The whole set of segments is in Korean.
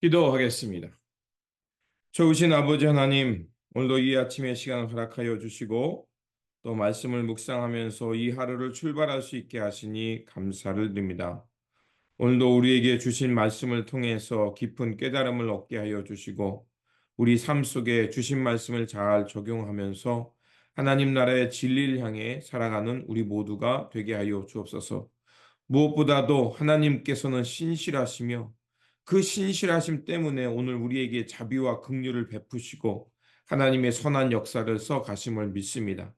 기도하겠습니다. 좋으신 아버지 하나님, 오늘도 이 아침의 시간을 허락하여 주시고 또 말씀을 묵상하면서 이 하루를 출발할 수 있게 하시니 감사를 드립니다. 오늘도 우리에게 주신 말씀을 통해서 깊은 깨달음을 얻게 하여 주시고 우리 삶 속에 주신 말씀을 잘 적용하면서 하나님 나라의 진리를 향해 살아가는 우리 모두가 되게 하여 주옵소서. 무엇보다도 하나님께서는 신실하시며 그 신실하심 때문에 오늘 우리에게 자비와 긍휼을 베푸시고 하나님의 선한 역사를 써 가심을 믿습니다.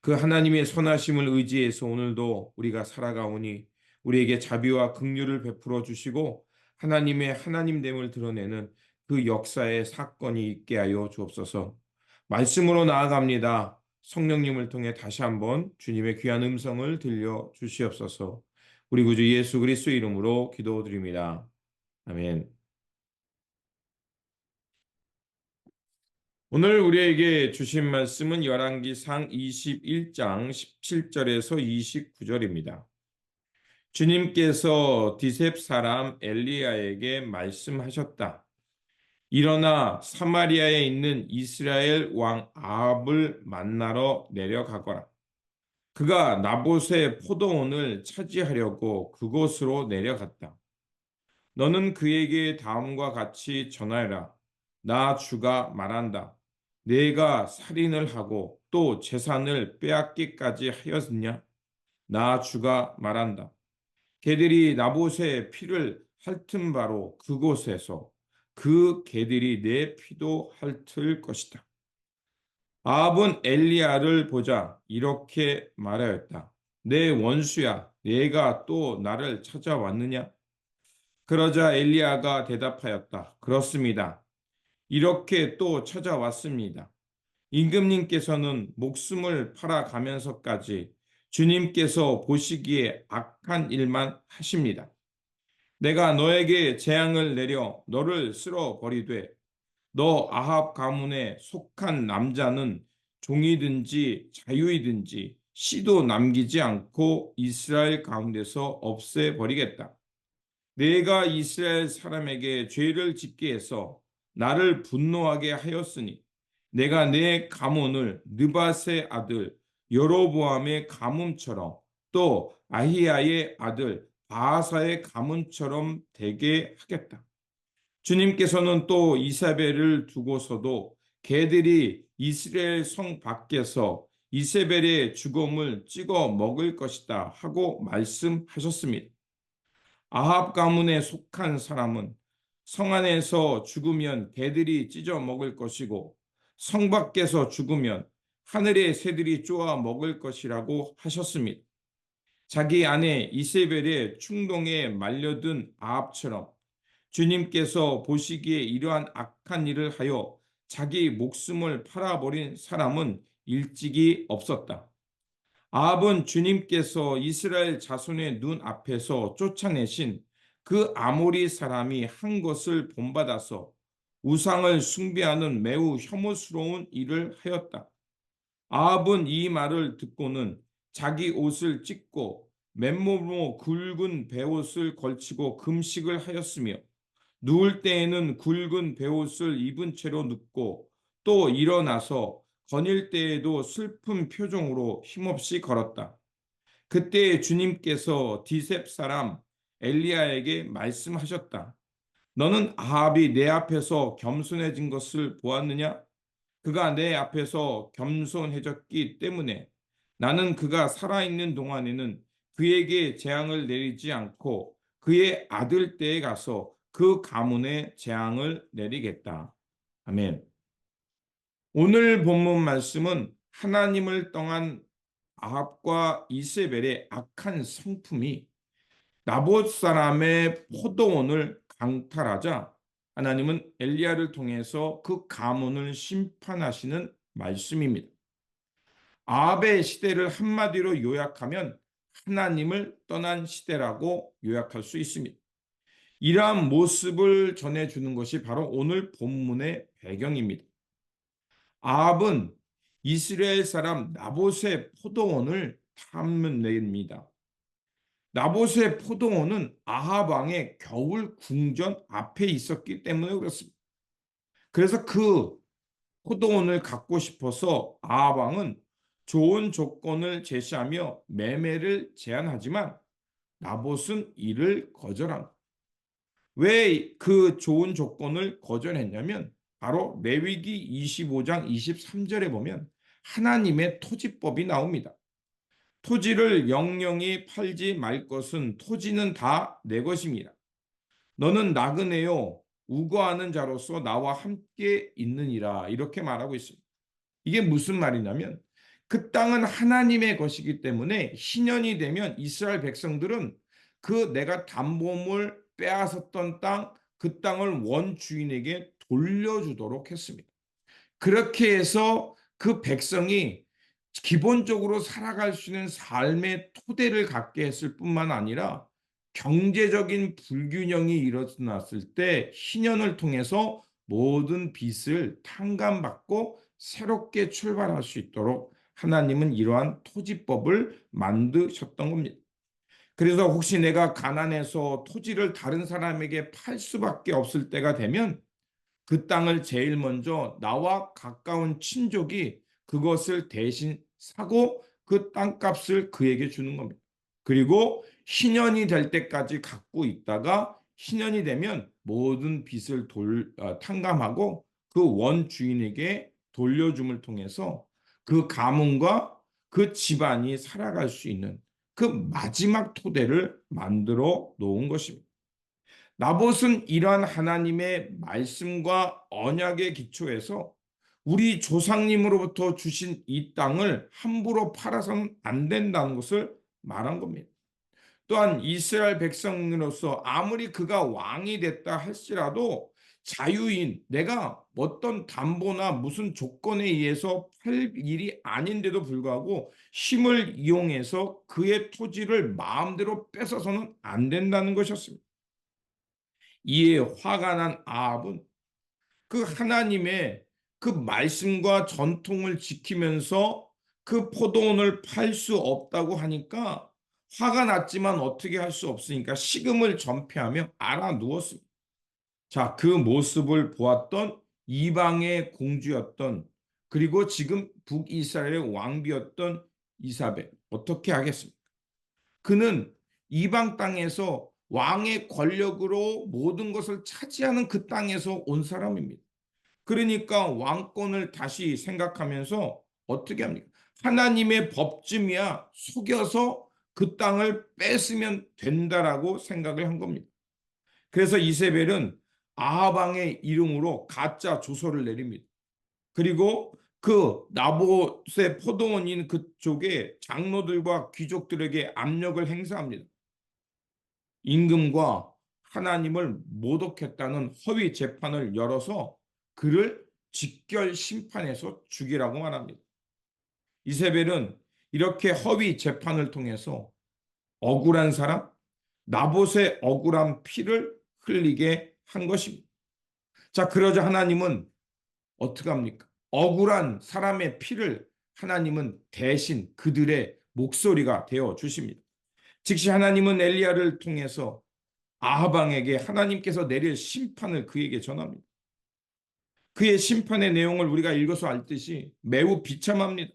그 하나님의 선하심을 의지해서 오늘도 우리가 살아가오니 우리에게 자비와 긍휼을 베풀어 주시고 하나님의 하나님됨을 드러내는 그 역사의 사건이 있게 하여 주옵소서. 말씀으로 나아갑니다. 성령님을 통해 다시 한번 주님의 귀한 음성을 들려 주시옵소서. 우리 구주 예수 그리스도 이름으로 기도드립니다. 아멘. 오늘 우리에게 주신 말씀은 열왕기상 21장 17절에서 29절입니다. 주님께서 디셉 사람 엘리야에게 말씀하셨다. 일어나 사마리아에 있는 이스라엘 왕 아합을 만나러 내려가거라. 그가 나봇의 포도원을 차지하려고 그곳으로 내려갔다. 너는 그에게 다음과 같이 전하여라. 나 주가 말한다. 내가 살인을 하고 또 재산을 빼앗기까지 하였느냐? 나 주가 말한다. 개들이 나봇의 피를 핥은 바로 그곳에서 그 개들이 내 피도 핥을 것이다. 아합은 엘리야를 보자 이렇게 말하였다. 내 원수야, 내가 또 나를 찾아왔느냐? 그러자 엘리야가 대답하였다. 그렇습니다. 이렇게 또 찾아왔습니다. 임금님께서는 목숨을 팔아가면서까지 주님께서 보시기에 악한 일만 하십니다. 내가 너에게 재앙을 내려 너를 쓸어 버리되 너 아합 가문에 속한 남자는 종이든지 자유이든지 씨도 남기지 않고 이스라엘 가운데서 없애 버리겠다. 내가 이스라엘 사람에게 죄를 짓게 해서 나를 분노하게 하였으니 내가 내 가문을 느바세 아들 여로보암의 가문처럼 또 아히야의 아들 바하사의 가문처럼 되게 하겠다. 주님께서는 또 이사벨을 두고서도 개들이 이스라엘 성 밖에서 이세벨의 죽음을 찍어 먹을 것이다 하고 말씀하셨습니다. 아합 가문에 속한 사람은 성 안에서 죽으면 개들이 찢어 먹을 것이고 성 밖에서 죽으면 하늘의 새들이 쪼아 먹을 것이라고 하셨습니다. 자기 아내 이세벨의 충동에 말려든 아합처럼 주님께서 보시기에 이러한 악한 일을 하여 자기 목숨을 팔아버린 사람은 일찍이 없었다. 아합은 주님께서 이스라엘 자손의 눈 앞에서 쫓아내신 그 아모리 사람이 한 것을 본받아서 우상을 숭배하는 매우 혐오스러운 일을 하였다. 아합은 이 말을 듣고는 자기 옷을 찢고 맨몸으로 굵은 베옷을 걸치고 금식을 하였으며 누울 때에는 굵은 베옷을 입은 채로 눕고 또 일어나서 거닐 때에도 슬픈 표정으로 힘없이 걸었다. 그때 주님께서 디셉 사람 엘리야에게 말씀하셨다. 너는 아합이 내 앞에서 겸손해진 것을 보았느냐? 그가 내 앞에서 겸손해졌기 때문에 나는 그가 살아있는 동안에는 그에게 재앙을 내리지 않고 그의 아들 때에 가서 그 가문에 재앙을 내리겠다. 아멘. 오늘 본문 말씀은 하나님을 떠난 아합과 이세벨의 악한 성품이 나봇 사람의 포도원을 강탈하자 하나님은 엘리야를 통해서 그 가문을 심판하시는 말씀입니다. 아합의 시대를 한마디로 요약하면 하나님을 떠난 시대라고 요약할 수 있습니다. 이러한 모습을 전해주는 것이 바로 오늘 본문의 배경입니다. 아합은 이스라엘 사람 나봇의 포도원을 탐냅니다. 나봇의 포도원은 아합 왕의 겨울 궁전 앞에 있었기 때문에 그렇습니다. 그래서 그 포도원을 갖고 싶어서 아합 왕은 좋은 조건을 제시하며 매매를 제안하지만 나봇은 이를 거절한 왜그 좋은 조건을 거절했냐면 바로 레위기 25장 23절에 보면 하나님의 토지법이 나옵니다. 토지를 영영히 팔지 말 것은 토지는 다 내 것입니다. 너는 나그네요 우거하는 자로서 나와 함께 있느니라 이렇게 말하고 있습니다. 이게 무슨 말이냐면 그 땅은 하나님의 것이기 때문에 신년이 되면 이스라엘 백성들은 그 내가 담보물 빼앗았던 땅, 그 땅을 원주인에게 돌려주도록 했습니다. 그렇게 해서 그 백성이 기본적으로 살아갈 수 있는 삶의 토대를 갖게 했을 뿐만 아니라 경제적인 불균형이 일어났을 때 희년을 통해서 모든 빚을 탕감받고 새롭게 출발할 수 있도록 하나님은 이러한 토지법을 만드셨던 겁니다. 그래서 혹시 내가 가난해서 토지를 다른 사람에게 팔 수밖에 없을 때가 되면 그 땅을 제일 먼저 나와 가까운 친족이 그것을 대신 사고 그 땅값을 그에게 주는 겁니다. 그리고 희년이 될 때까지 갖고 있다가 희년이 되면 모든 빚을 돌, 어, 탕감하고 그 원 주인에게 돌려줌을 통해서 그 가문과 그 집안이 살아갈 수 있는 그 마지막 토대를 만들어 놓은 것입니다. 나봇은 이러한 하나님의 말씀과 언약의 기초에서 우리 조상님으로부터 주신 이 땅을 함부로 팔아서는 안 된다는 것을 말한 겁니다. 또한 이스라엘 백성으로서 아무리 그가 왕이 됐다 할지라도 자유인 내가 어떤 담보나 무슨 조건에 의해서 팔 일이 아닌데도 불구하고 힘을 이용해서 그의 토지를 마음대로 뺏어서는 안 된다는 것이었습니다. 이에 화가 난 아합은 그 하나님의 그 말씀과 전통을 지키면서 그 포도원을 팔 수 없다고 하니까 화가 났지만 어떻게 할 수 없으니까 식음을 전폐하며 알아 누웠습니다. 자, 그 모습을 보았던 이방의 공주였던 그리고 지금 북이스라엘의 왕비였던 이사벨 어떻게 하겠습니까? 그는 이방 땅에서 왕의 권력으로 모든 것을 차지하는 그 땅에서 온 사람입니다. 그러니까 왕권을 다시 생각하면서 어떻게 합니까? 하나님의 법쯤이야 속여서 그 땅을 뺏으면 된다라고 생각을 한 겁니다. 그래서 이세벨은 아하방의 이름으로 가짜 조서를 내립니다. 그리고 그 나봇의 포도원인 그쪽에 장로들과 귀족들에게 압력을 행사합니다. 임금과 하나님을 모독했다는 허위 재판을 열어서 그를 직결 심판해서 죽이라고 말합니다. 이세벨은 이렇게 허위 재판을 통해서 억울한 사람, 나봇의 억울한 피를 흘리게 한 것입니다. 자, 그러자 하나님은 어떻게 합니까? 억울한 사람의 피를 하나님은 대신 그들의 목소리가 되어 주십니다. 즉시 하나님은 엘리야를 통해서 아하방에게 하나님께서 내릴 심판을 그에게 전합니다. 그의 심판의 내용을 우리가 읽어서 알듯이 매우 비참합니다.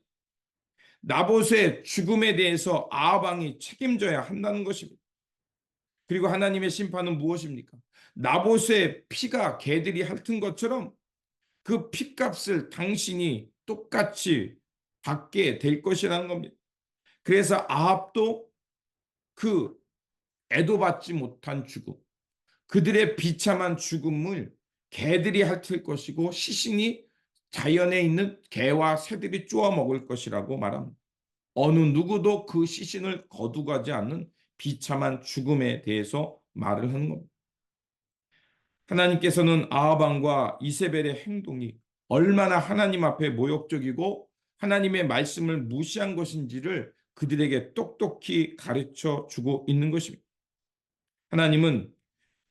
나봇의 죽음에 대해서 아하방이 책임져야 한다는 것입니다. 그리고 하나님의 심판은 무엇입니까? 나봇의 피가 개들이 핥은 것처럼 그 피값을 당신이 똑같이 받게 될 것이라는 겁니다. 그래서 아합도 그 애도받지 못한 죽음, 그들의 비참한 죽음을 개들이 핥을 것이고 시신이 자연에 있는 개와 새들이 쪼아 먹을 것이라고 말합니다. 어느 누구도 그 시신을 거두가지 않는 비참한 죽음에 대해서 말을 하는 겁니다. 하나님께서는 아하방과 이세벨의 행동이 얼마나 하나님 앞에 모욕적이고 하나님의 말씀을 무시한 것인지를 그들에게 똑똑히 가르쳐 주고 있는 것입니다. 하나님은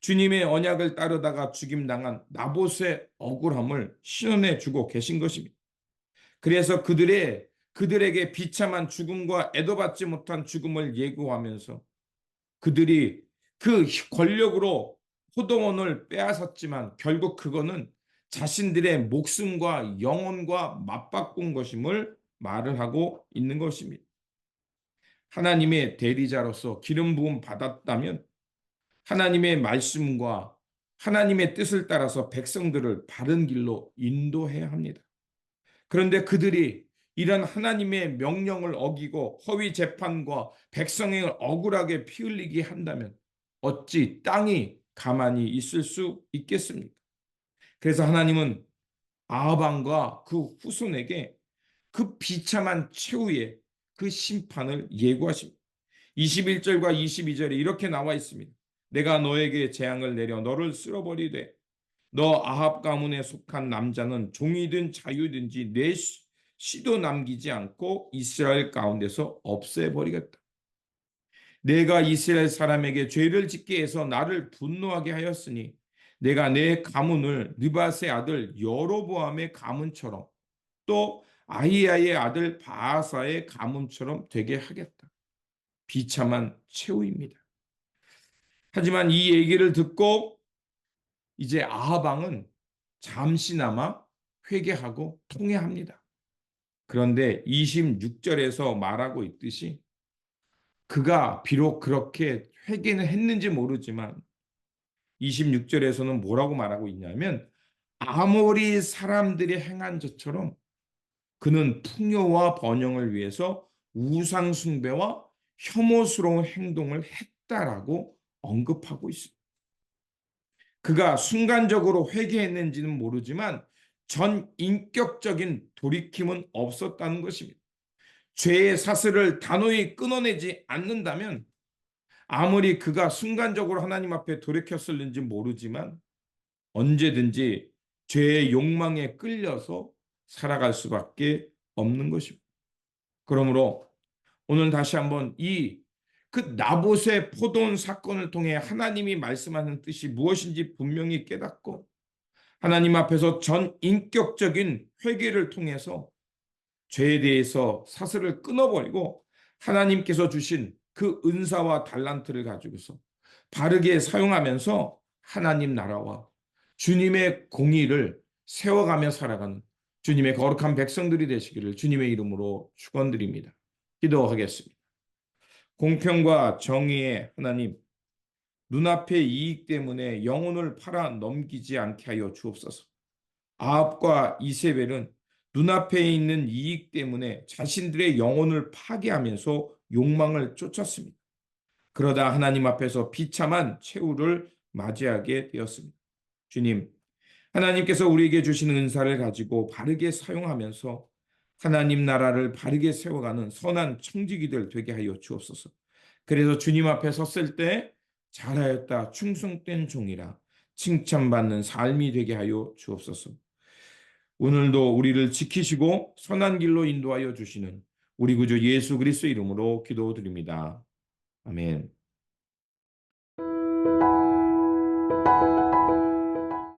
주님의 언약을 따르다가 죽임당한 나봇의 억울함을 신원해 주고 계신 것입니다. 그래서 그들의 그들에게 비참한 죽음과 애도받지 못한 죽음을 예고하면서 그들이 그 권력으로 호동원을 빼앗았지만 결국 그거는 자신들의 목숨과 영혼과 맞바꾼 것임을 말을 하고 있는 것입니다. 하나님의 대리자로서 기름 부음 받았다면 하나님의 말씀과 하나님의 뜻을 따라서 백성들을 바른 길로 인도해야 합니다. 그런데 그들이 이런 하나님의 명령을 어기고 허위 재판과 백성을 억울하게 피 흘리게 한다면 어찌 땅이 가만히 있을 수 있겠습니까? 그래서 하나님은 아합왕과 그 후손에게 그 비참한 최후의 그 심판을 예고하십니다. 21절과 22절에 이렇게 나와 있습니다. 내가 너에게 재앙을 내려 너를 쓸어버리되 너 아합 가문에 속한 남자는 종이든 자유든지 내 씨도 남기지 않고 이스라엘 가운데서 없애버리겠다. 내가 이스라엘 사람에게 죄를 짓게 해서 나를 분노하게 하였으니 내가 내 가문을 느바스의 아들 여로보암의 가문처럼 또 아히야의 아들 바하사의 가문처럼 되게 하겠다. 비참한 최후입니다. 하지만 이 얘기를 듣고 이제 아하방은 잠시나마 회개하고 통회합니다. 그런데 26절에서 말하고 있듯이 그가 비록 그렇게 회개는 했는지 모르지만 26절에서는 뭐라고 말하고 있냐면 아무리 사람들이 행한 것처럼 그는 풍요와 번영을 위해서 우상 숭배와 혐오스러운 행동을 했다라고 언급하고 있습니다. 그가 순간적으로 회개했는지는 모르지만 전 인격적인 돌이킴은 없었다는 것입니다. 죄의 사슬을 단호히 끊어내지 않는다면 아무리 그가 순간적으로 하나님 앞에 돌이켰을는지 모르지만 언제든지 죄의 욕망에 끌려서 살아갈 수밖에 없는 것입니다. 그러므로 오늘 다시 한번 이 그 나봇의 포도원 사건을 통해 하나님이 말씀하는 뜻이 무엇인지 분명히 깨닫고 하나님 앞에서 전 인격적인 회개를 통해서 죄에 대해서 사슬을 끊어버리고 하나님께서 주신 그 은사와 달란트를 가지고서 바르게 사용하면서 하나님 나라와 주님의 공의를 세워가며 살아가는 주님의 거룩한 백성들이 되시기를 주님의 이름으로 축원드립니다. 기도하겠습니다. 공평과 정의의 하나님, 눈앞의 이익 때문에 영혼을 팔아 넘기지 않게 하여 주옵소서. 아합과 이세벨은 눈앞에 있는 이익 때문에 자신들의 영혼을 파괴하면서 욕망을 쫓았습니다. 그러다 하나님 앞에서 비참한 최후를 맞이하게 되었습니다. 주님, 하나님께서 우리에게 주신 은사를 가지고 바르게 사용하면서 하나님 나라를 바르게 세워가는 선한 청지기들 되게 하여 주옵소서. 그래서 주님 앞에 섰을 때 잘하였다 충성된 종이라 칭찬받는 삶이 되게 하여 주옵소서. 오늘도 우리를 지키시고 선한 길로 인도하여 주시는 우리 구주 예수 그리스도 이름으로 기도드립니다. 아멘.